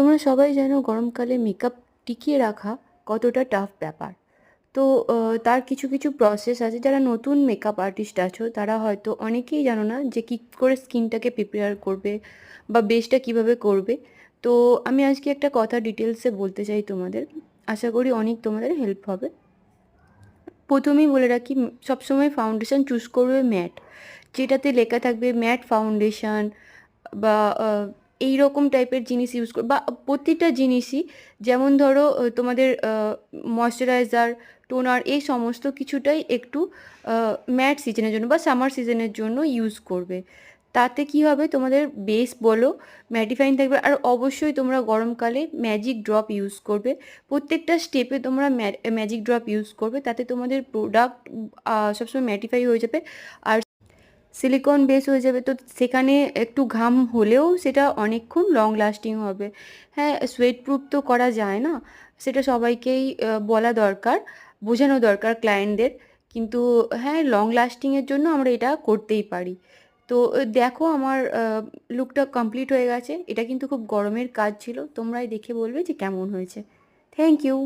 তোমরা সবাই জানো গরমকালে মেকআপ টিকিয়ে রাখা কতটা টাফ ব্যাপার। তো তার কিছু কিছু প্রসেস আছে। যারা নতুন মেকআপ আর্টিস্ট আছো, তারা হয়তো অনেকেই জানো না যে কী করে স্কিনটাকে প্রিপেয়ার করবে বা বেসটা কীভাবে করবে। তো, আমি আজকে একটা কথা ডিটেলসে বলতে চাই তোমাদের। আশা করি অনেক তোমাদের হেল্প হবে। প্রথমেই বলে রাখি, সবসময় ফাউন্ডেশন চুজ করবে ম্যাট যেটাতে লেখা থাকবে ম্যাট ফাউন্ডেশন বা এই রকম টাইপের জিনিস ইউজ কর বা প্রতিটা জিনিসই যেমন ধরো তোমাদের ময়শ্চারাইজার টোনার এই সমস্ত কিছুটাই একটু ম্যাট সিজনের জন্য বা সামার সিজনের জন্য ইউজ করবে। তাতে কি হবে তোমাদের বেস বলো ম্যাটিফাইং থাকবে আর অবশ্যই তোমরা গরমকালে ম্যাজিক ড্রপ ইউজ করবে। প্রত্যেকটা স্টেপে তোমরা ম্যাজিক ড্রপ ইউজ করবে, তাতে তোমাদের প্রোডাক্ট সবসময় ম্যাটিফাই হয়ে যাবে। আর সিলিকন বেস হয়ে যাবে। তো সেখানে একটু ঘাম হলেও সেটা অনেকক্ষণ লং লাস্টিং হবে। হ্যাঁ সোয়েট প্রুফ তো করা যায় না। সেটা সবাইকেই বলা দরকার, বোঝানো দরকার ক্লায়েন্টদের কিন্তু হ্যাঁ লং লাস্টিংয়ের জন্য আমরা এটা করতেই পারি। তো দেখো আমার লুকটা কমপ্লিট হয়ে গেছে। এটা কিন্তু খুব গরমের কাজ ছিল। তোমরাই দেখে বলবে যে কেমন হয়েছে। Thank you